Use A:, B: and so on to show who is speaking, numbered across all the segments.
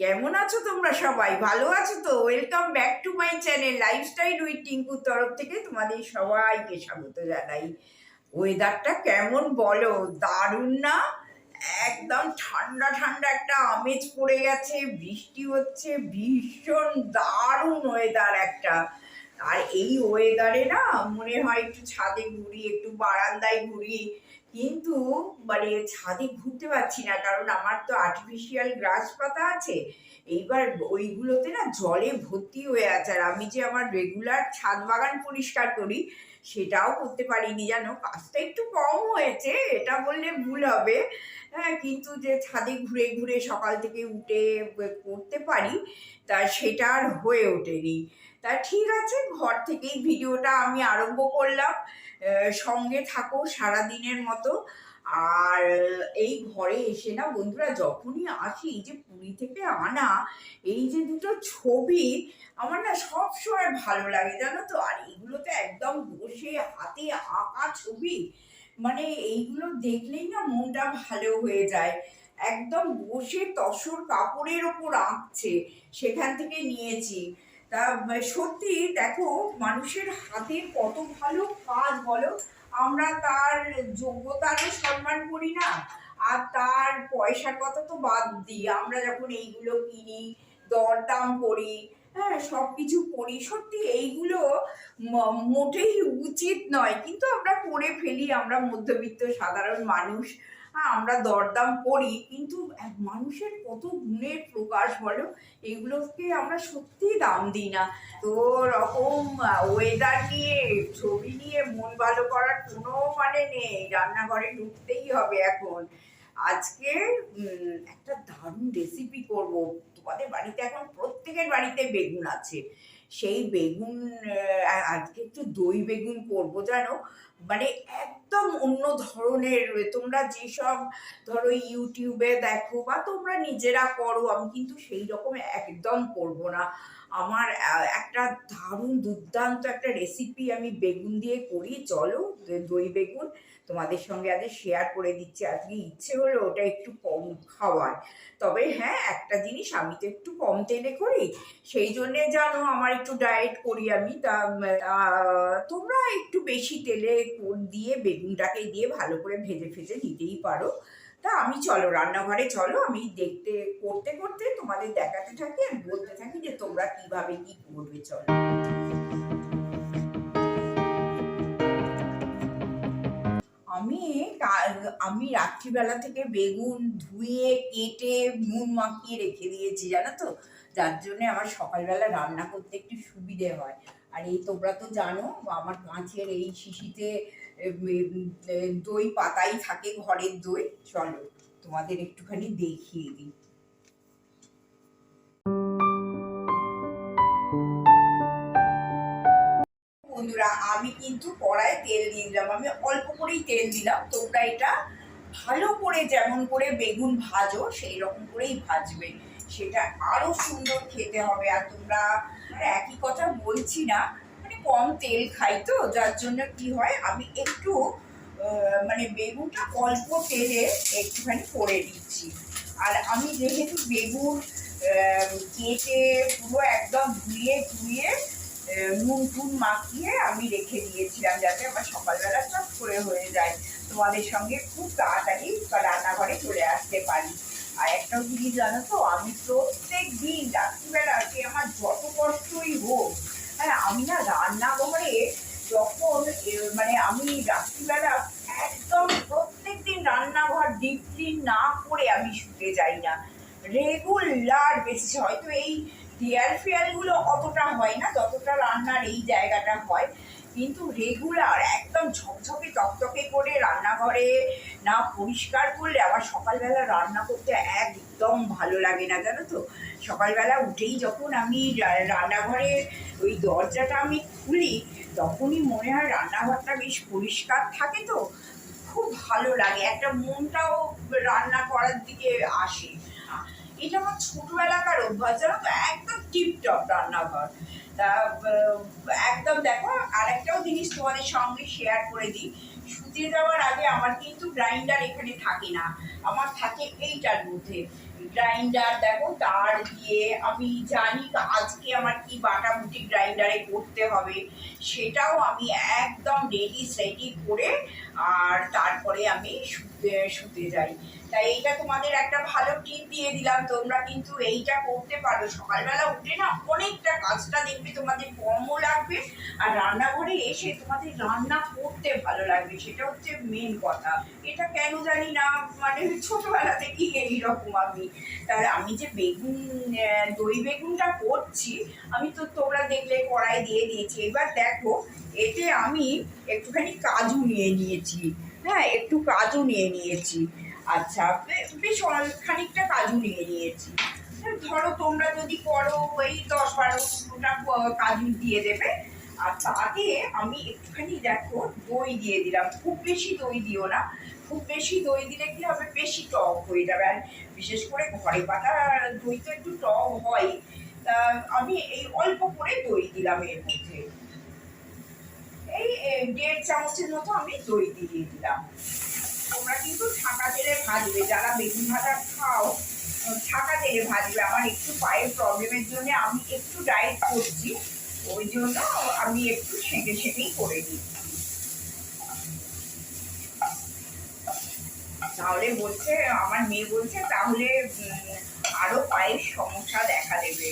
A: কেমন আছো তোমরা সবাই? ভালো আছো তো? Welcome back to my channel lifestyle with টিঙ্কুর তরফ থেকে তোমাদের সবাইকে স্বাগত জানাই। ওয়েদারটা কেমন বলো? দারুণ না? একদম ঠান্ডা ঠান্ডা একটা আমেজ পড়ে গেছে, বৃষ্টি হচ্ছে, ভীষণ দারুণ ওয়েদার একটা। আর এই ওয়েদারে না, মনে হয় একটু ছাদে ঘুরি, একটু বারান্দায় ঘুরি কিন্তু মানে ছাদে ঘুরতে পারছি না, কারণ আমার তো আর্টিফিশিয়াল গ্রাস পাতা আছে। এইবার ওইগুলোতে না জলে ভর্তি হয়ে আছে, আর আমি যে আমার রেগুলার ছাদ বাগান পরিষ্কার করি, সেটাও করতে পারিনি, জানো? কাজটা একটু কম হয়েছে, এটা বললে ভুল হবে। হ্যাঁ কিন্তু যে ছাদে ঘুরে ঘুরে সকাল থেকে উঠে করতে পারি, তা সেটা আর হয়ে ওঠেনি। তা ঠিক আছে, ঘর থেকেই ভিডিওটা আমি আরম্ভ করলাম। সঙ্গে থাকো সারা দিনের মতো। আর এই ঘরে এসে না বন্ধুরা, যখনই আসি এই যে পুরী থেকে আনা, এই যে দুটো ছবি, আমার না সব সময় ভালো লাগে, জানো তো? আর এইগুলোতে একদম বসে হাতে আঁকা ছবি মানে এইগুলো দেখলেই না মনটা ভালো হয়ে যায়। একদম বসে তসর কাপড়ের ওপর আঁকছে, সেখান থেকে নিয়েছি। তা সত্যি দেখো, মানুষের হাতের কত ভালো কাজ বলো। আমরা তার যোগ্যতারও সম্মান করি না, আর তার পয়সার কথা তো বাদ দিই। আমরা যখন এইগুলো কিনি, দরদাম করি হ্যাঁ সব কিছু করি, সত্যি এইগুলো মোটেই উচিত নয়। কিন্তু আমরা করে ফেলি, আমরা মধ্যবিত্ত সাধারণ মানুষ। আমরা দরদাম করি, কিন্তু এক মানুষের কত গুণের প্রকাশ বলো? এগুলোকে আমরা সত্যিই দাম দিই না। তো রকম ওয়েদার নিয়ে, ছবি নিয়ে মন ভালো করার কোনো মানে নেই। রান্নাঘরে ঢুকতেই হবে এখন। আজকে একটা দারুণ রেসিপি করব। তোমাদের বাড়িতে এখন প্রত্যেকের বাড়িতে বেগুন আছে। সেই বেগুন আজকে একটু দই বেগুন করব, জানো? মানে একদম অন্য ধরনের, তোমরা যেসব ধরো ইউটিউবে দেখো বা তোমরা নিজেরা করো, আমি কিন্তু সেই রকম একদম করব না। আমার একটা দারুণ দুর্দান্ত একটা রেসিপি আমি বেগুন দিয়ে করি। চলো, দই বেগুন। তোমাদের সঙ্গে আজ শেয়ার করে দিচ্ছি। আজকে ইচ্ছে হলো ওটা একটু কম খাওয়ার। তবে হ্যাঁ একটা জিনিস আমি তো একটু কম তেলে করি। সেই জন্যে জানো আমার একটু ডায়েট করি আমি। তা তোমরা একটু বেশি তেলে দিয়ে, বেগুনটাকে দিয়ে ভালো করে ভেজে ভেজে নিতেই পারো। তা আমি চলো রান্নাঘরে চলো। আমি দেখতে, করতে করতে তোমাদের দেখাতে থাকি আর বলতে থাকি যে তোমরা কীভাবে কি করবে, চলো। আমি আমি রাত্রিবেলা থেকে বেগুন ধুয়ে, কেটে, নুন মাখিয়ে রেখে দিয়েছি, জানো তো? যার জন্যে আমার সকালবেলা রান্না করতে একটু সুবিধে হয়। আর এই তোমরা তো জানো, আমার কাঁচের এই শিশিতে দই পাতাই থাকে ঘরের দই। চলো, তোমাদের একটুখানি দেখিয়ে দিই। বন্ধুরা, আমি কিন্তু কড়াই তেল দিয়ে দিলাম। আমি অল্প করেই তেল দিলাম। তোমরা এটা ভালো করে যেমন করে বেগুন ভাজো সেই রকম করেই ভাজবে। সেটা আরও সুন্দর খেতে হবে। আর তোমরা একই কথা বলছি না মানে কম তেল খাই তো, যার জন্য কি হয়, আমি একটু মানে বেগুনটা অল্প তেলে একটুখানি করে দিচ্ছি আর আমি যেহেতু বেগুন কেটে পুরো একদম ধুয়ে ধুয়ে নুন টুন মাখিয়ে আমি রেখে দিয়েছিলাম যাতে আমার সকালবেলা চট করে হয়ে যায়। তোমাদের সঙ্গে খুব তাড়াতাড়ি রান্নাঘরে চলে আসতে পারি। আর একটা জিনিস জানো তো, আমি প্রত্যেক দিন রাত্রিবেলা সে আমার যত কষ্টই হোক হ্যাঁ আমি না রান্নাঘরে যখন মানে আমি রাত্রিবেলা একদম প্রত্যেক দিন রান্নাঘর ডিপ না করে আমি শুতে যাই না। রেগুলার বেসিস হয়তো এই দেয়াল ফেয়ালগুলো অতটা হয় না, যতটা রান্নার এই জায়গাটা হয়। কিন্তু রেগুলার একদম ঝকঝকে, তকতকে করে রান্নাঘরে না পরিষ্কার করলে আবার সকালবেলা রান্না করতে একদম ভালো লাগে না, জানো তো? সকালবেলা উঠেই যখন আমি রান্নাঘরে ওই দরজাটা আমি খুলি, তখনই মনে হয় রান্নাঘরটা বেশ পরিষ্কার থাকে তো? খুব ভালো লাগে, একটা মনটাও রান্না করার দিকে আসে। এটা আমার ছোটবেলাকার অভ্যাস, জানো তো? একদম টিপটপ রান্নাঘর। তা একদম দেখো, আরেকটাও জিনিস তোমাদের সঙ্গে শেয়ার করে দিই। শুতে যাওয়ার আগে আমার কিন্তু গ্রাইন্ডার এখানে থাকে না। আমার থাকে এইটার মধ্যে। গ্রাইন্ডার দেখো, তার দিয়ে আমি জানি আজকে আমার কি বাটাবুটি গ্রাইন্ডারে করতে হবে। সেটাও আমি একদম রেডি সেডি করে, আর তারপরে আমি শুতে শুতে যাই। তাই এইটা তোমাদের একটা ভালো টিপ দিয়ে দিলাম। তোমরা কিন্তু এইটা করতে পারো। সকালবেলা উঠে না অনেকটা কাজটা দেখবে, তোমাদের কমও লাগবে আর রান্নাঘরে এসে তোমাদের রান্না করতে ভালো লাগবে। সেটা হচ্ছে মেন কথা। এটা কেন জানি না মানে ছোটবেলা থেকেই এইরকম আমি। তার আমি যে বেগুন দই বেগুনটা করছি, আমি তো তোমরা দেখলে কড়াই দিয়ে দিয়েছি। এবার দেখো, এতে আমি একটুখানি কাজু নিয়ে নিয়েছি। হ্যাঁ একটু কাজু নিয়ে নিয়েছি। আচ্ছা বেশ খানিকটা কাজু নিয়ে নিয়েছি। ধরো তোমরা যদি করো ওই দশ বারোটা কাজু দিয়ে দেবে, আর তাতে আমি একটুখানি দেখো দই দিয়ে দিলাম। খুব বেশি দই দিও না। খুব বেশি দই দিলে কি হবে? বেশি টক হয়ে যাবে। আর বিশেষ করে ঘরে পাতা দই তো একটু টক হয়। তা আমি এই অল্প করে দই দিলাম এর মধ্যে। এই দেড় চামচের মতো আমি দই দিয়ে দিলাম। তোমরা কিন্তু ছাঁকা তেলে ভাজবে। যারা বেগুন ভাজা খাও ছাঁকা তেলে ভাজবে। আমার একটু পায়ের প্রবলেমের জন্য আমি একটু ডায়েট করছি। ওই জন্য আমি একটু সেঁকে সেঁকেই করে দিচ্ছি তাহলে বলছে, আমার মেয়ে বলছে, তাহলে আরও পায়ের সমস্যা দেখা দেবে।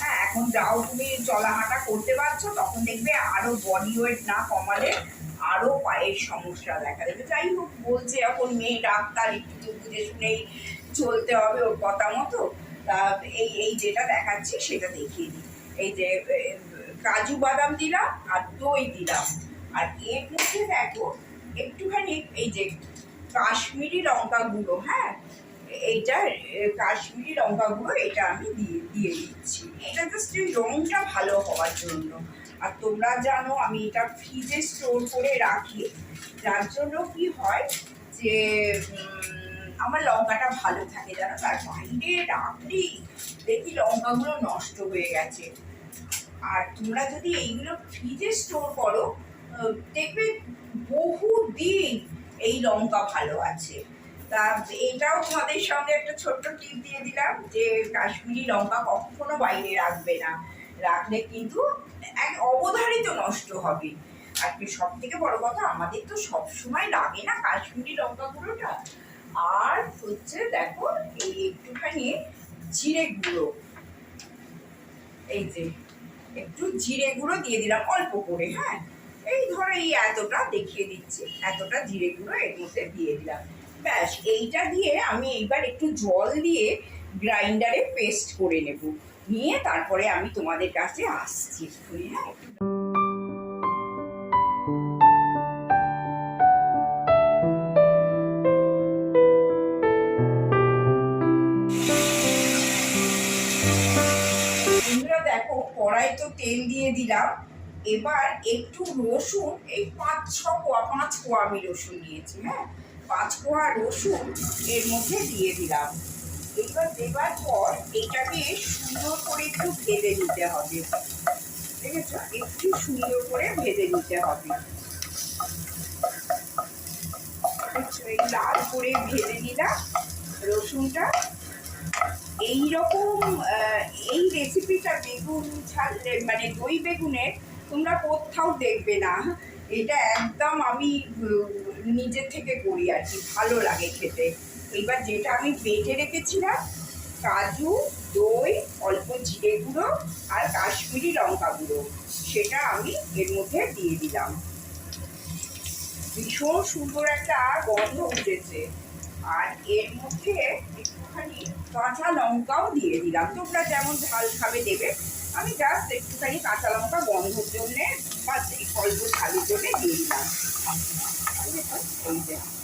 A: হ্যাঁ এখন যাও তুমি চলা হাঁটা করতে পারছ, তখন দেখবে আরও বডি ওয়েট না কমালে আরও পায়ের সমস্যা দেখা দেবে। যাই হোক, বলছে এখন মেয়ে ডাক্তার, একটু তো বুঝে শুনেই চলতে হবে ওর কথা মতো। তা এই এই যেটা দেখাচ্ছে সেটা দেখিয়ে দিই। এই যে কাজু বাদাম দিলাম আর দই দিলাম। আর এর মধ্যে দেখো, একটুখানি এই যে কাশ্মীরি লঙ্কা গুঁড়ো হ্যাঁ? এইটা কাশ্মীরি লঙ্কা গুঁড়ো, এটা আমি দিয়ে দিয়ে দিচ্ছি। এটা জাস্ট রঙটা ভালো হওয়ার জন্য। আর তোমরা জানো আমি এটা ফ্রিজে স্টোর করে রাখি। যার জন্য কি হয় যে আমার লঙ্কাটা ভালো থাকে, জানো? তার বাইরে রাখলেই দেখি লঙ্কাগুলো নষ্ট হয়ে গেছে। আর তোমরা যদি এইগুলো ফ্রিজে স্টোর করো দেখবে বহু দিন এই লঙ্কা ভালো আছে। তা এটাও তোমাদের সঙ্গে একটা ছোট্ট টিপ দিয়ে দিলাম যে, কাশ্মীরি লঙ্কা কখনো বাইরে রাখবে না। রাখলে কিন্তু অবধারিত নষ্ট হবে। আর সব থেকে বড় কথা, আমাদের তো সবসময় লাগে না কাশ্মীরি লঙ্কা গুঁড়োটা আর হচ্ছে দেখো, এই একটুখানি জিরে গুঁড়ো। এই যে, একটু জিরে গুঁড়ো দিয়ে দিলাম অল্প করে হ্যাঁ? এই ধরো এই এতটা দেখিয়ে দিচ্ছি, এতটা জিরে গুঁড়ো এর মধ্যে দিয়ে দিলাম। ব্যাস, এইটা দিয়ে আমি এইবার একটু জল দিয়ে গ্রাইন্ডারে পেস্ট করে নেব। নিয়ে তারপরে আমি তোমাদের কাছে আসছি। হ্যাঁ। দেখো, কড়াই তো তেল দিয়ে দিলাম। এবার একটু রসুন, এই পাঁচ ছ কোয়া, পাঁচ কোয়া আমি রসুন নিয়েছি হ্যাঁ। পাঁচ কোয়া রসুন এর মধ্যে দিয়ে দিলাম। এবার দেবার পর এটাকে সুন্দর করে একটু ভেজে নিতে হবে। ঠিক আছে একটু সুন্দর করে ভেজে নিতে হবে। এই লাল করে ভেজে নিলাম রসুনটা। এই রকম এই রেসিপিটা বেগুন ঝাল মানে দই বেগুনের তোমরা কোথাও দেখবে না। এটা একদম আমি নিজের থেকে করি আর কি। ভালো লাগে খেতে। এবার যেটা আমি বেটে রেখেছিলাম, কাজু, দই, অল্প জিরে গুঁড়ো আর কাশ্মীরি লঙ্কা গুঁড়ো। সেটা আমি এর মধ্যে দিয়ে দিলাম। ভীষণ সুন্দর একটা গন্ধ উঠেছে। আর এর মধ্যে একটুখানি কাঁচা লঙ্কাও দিয়ে দিলাম। তোমরা যেমন ঝাল খাবে দেবে। আমি জাস্ট একটুখানি কাঁচা লঙ্কা গন্ধর জন্যে বা অল্প ঝালের জন্যে দিয়ে দিলাম? এই যে।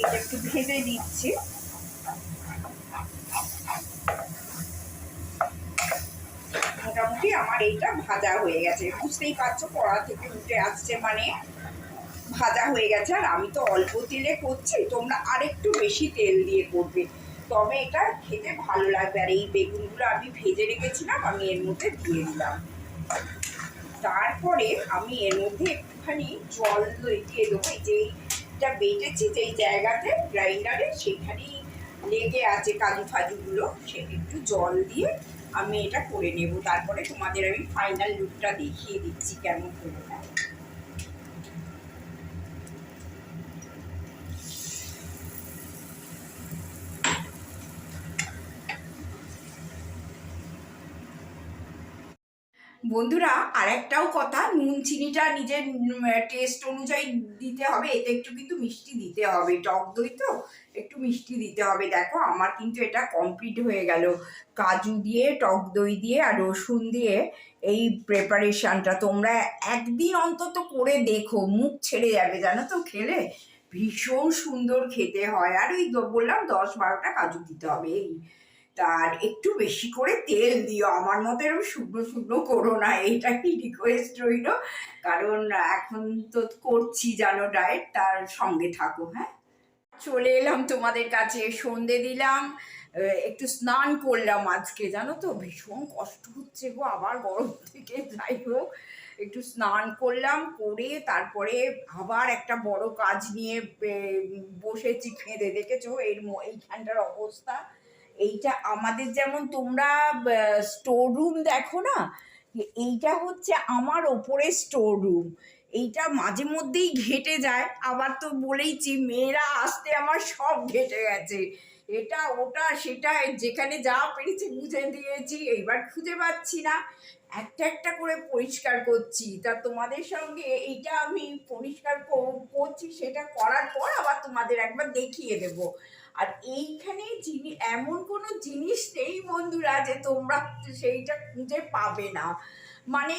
A: এটা একটু ভেজে দিচ্ছি মোটামুটি আমার এইটা ভাজা হয়ে গেছে। বুঝতেই পারছ, কড়া থেকে উঠে আসছে মানে ভাজা হয়ে গেছে। আর আমি তো অল্প তেলে করছি, তোমরা আরেকটু বেশি তেল দিয়ে করবে। তবে এটা খেতে ভালো লাগবে। আর এই বেগুনগুলো আমি ভেজে রেখেছিলাম, আমি এর মধ্যে দিয়ে দিলাম। তারপরে আমি এর মধ্যে একটুখানি জল দিয়ে দেবো। এই যেইটা বেটেছি যেই জায়গাতে গ্রাইন্ডারে সেখানেই লেগে আছে কাজু ফাজুগুলো সে একটু জল দিয়ে আমি এটা করে নেব। তারপরে তোমাদের আমি ফাইনাল লুকটা দেখিয়ে দিচ্ছি কেমন হলো। বন্ধুরা, আরেকটাও কথা, নুন চিনিটা নিজের টেস্ট অনুযায়ী দিতে হবে, এতে একটু কিন্তু মিষ্টি দিতে হবে। টক দই তো, একটু মিষ্টি দিতে হবে। দেখো, আমার কিন্তু এটা কমপ্লিট হয়ে গেল। কাজু দিয়ে, টক দই দিয়ে আর রসুন দিয়ে এই প্রেপারেশানটা তোমরা একদিন অন্তত করে দেখো, মুখ ছেড়ে যাবে, জানো তো, খেলে? ভীষণ সুন্দর খেতে হয়। আর ওই বললাম দশ বারোটা কাজু দিতে হবে, এই তার একটু বেশি করে তেল দিও। আমার মতো এরকম শুকনো শুকনো করো না, এইটাই রিকোয়েস্ট রইল। কারণ এখন তো করছি জানো ডায়েট তার সঙ্গে থাকো হ্যাঁ? চলে এলাম তোমাদের কাছে, সন্ধে দিলাম একটু স্নান করলাম আজকে, জানো তো? ভীষণ কষ্ট হচ্ছে গো, আবার গরম থেকে যাই হোক। একটু স্নান করলাম, করে তারপরে আবার একটা বড় কাজ নিয়ে বসেছি, ফেঁদে, দেখেছ? এর এইখানটার অবস্থা। এইটা আমাদের যেমন তোমরা স্টোর রুম দেখো না? এইটা হচ্ছে আমার ওপরে স্টোর রুম এইটা মাঝে মধ্যেই ঘেটে যায়। আবার তো বলেইছি, মেয়েরা আসতে আমার সব ঘেটে গেছে। এটা, ওটা, সেটা, যেখানে যা পেরেছি বুঝে দিয়েছি, এইবার খুঁজে পাচ্ছি না। একটা একটা করে পরিষ্কার করছি। তা তোমাদের সঙ্গে এইটা আমি পরিষ্কার কর- করছি, সেটা করার পর আবার তোমাদের একবার দেখিয়ে দেবো। আর এইখানে যিনি এমন কোনো জিনিস নেই বন্ধুরা যে তোমরা সেইটা খুঁজে পাবে না। মানে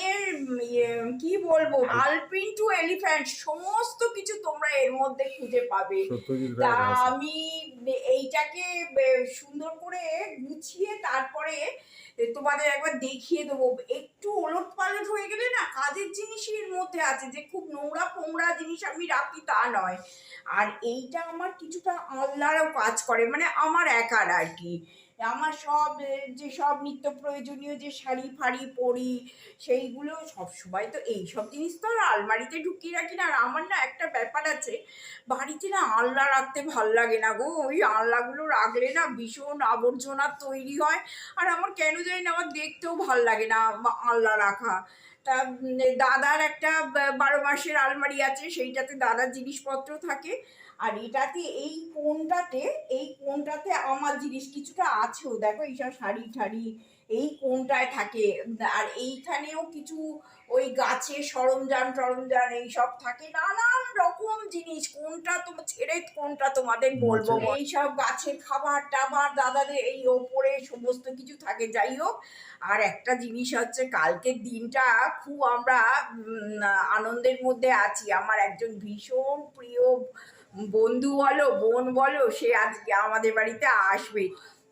A: কি বলব আলপিন টু এলিফ্যান্ট সমস্ত কিছু তোমরা এর মধ্যে খুঁজে পাবে। তা আমি এইটাকে সুন্দর করে গুছিয়ে তারপরে তোমাদের একবার দেখিয়ে দেবো। একটু ওলট পালট হয়ে গেলে না কাজের জিনিসই এর মধ্যে আছে যে খুব নোংরা ফোংরা জিনিস আমি রাখি তা নয়। আর এইটা আমার কিছুটা আল্লাহরও কাজ করে মানে আমার একার আর কি। আমার সব যে সব নিত্য প্রয়োজনীয় যে শাড়ি ফাড়ি, পরি, সেইগুলো সব সময় তো এই সব জিনিস তো আর আলমারিতে ঢুকিয়ে রাখি না। আর আমার না একটা ব্যাপার আছে, বাড়িতে না আলনা রাখতে ভালো লাগে না গো। ওই আলনাগুলো রাখলে না ভীষণ আবর্জনা তৈরি হয়। আর আমার কেন জানি না, আমার দেখতেও ভালো লাগে না আলনা রাখা। তা দাদার একটা বারো মাসের আলমারি আছে, সেইটাতে দাদার জিনিসপত্র থাকে। আর এটাতে এই কোনটাতে এই কোনটাতে আমার জিনিস কিছুটা আছেও দেখো এইসব শাড়ি ঠাড়ি এই কোনটায় থাকে আর এইখানেও কিছু ওই গাছের সরঞ্জাম টরঞ্জাম এইসব থাকে নানান রকম জিনিস কোনটা তোমার ছেড়ে কোনটা তোমাদের বলব এইসব গাছের খাবার টাবার দাদাদের এই ওপরে সমস্ত কিছু থাকে যাই হোক। আর একটা জিনিস হচ্ছে কালকের দিনটা খুব আমরা আনন্দের মধ্যে আছি। আমার একজন ভীষণ প্রিয় বন্ধু বলো, বোন বলো, সে আজকে আমাদের বাড়িতে আসবে।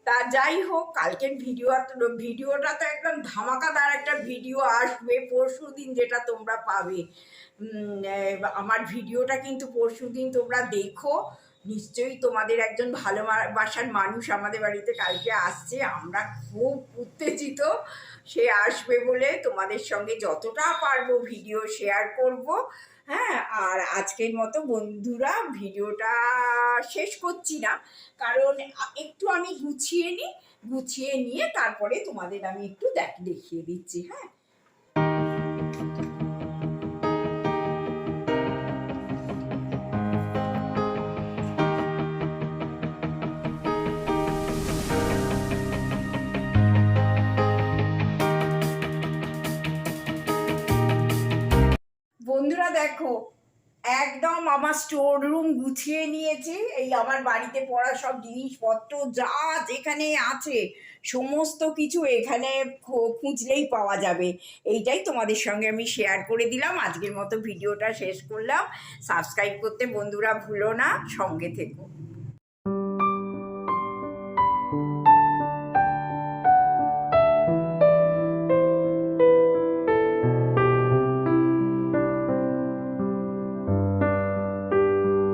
A: তা যাই হোক, কালকের ভিডিও ভিডিওটা তো একদম ধামাকাদার একটা ভিডিও আসবে। পরশু দিন যেটা তোমরা পাবে। আমার ভিডিওটা কিন্তু পরশু দিন তোমরা দেখো। নিশ্চয়ই তোমাদের একজন ভালো ভালোবাসার মানুষ আমাদের বাড়িতে কালকে আসছে। আমরা খুব উত্তেজিত সে আসবে বলে তোমাদের সঙ্গে যতটা পারব ভিডিও শেয়ার করব। হ্যাঁ আর আজকের মতো বন্ধুরা ভিডিওটা শেষ করছি না। কারণ একটু আমি গুছিয়ে নিই, গুছিয়ে নিয়ে তারপরে তোমাদের আমি একটু দেখ- দেখিয়ে দিচ্ছি হ্যাঁ? বন্ধুরা দেখো, একদম আমার স্টোর রুম গুছিয়ে নিয়েছি। এই আমার বাড়িতে পড়া সব জিনিসপত্র যা যেখানে আছে, সমস্ত কিছু এখানে খুঁজলেই পাওয়া যাবে। এইটাই তোমাদের সঙ্গে আমি শেয়ার করে দিলাম। আজকের মতো ভিডিওটা শেষ করলাম। সাবস্ক্রাইব করতে বন্ধুরা ভুলো না। সঙ্গে থেকো।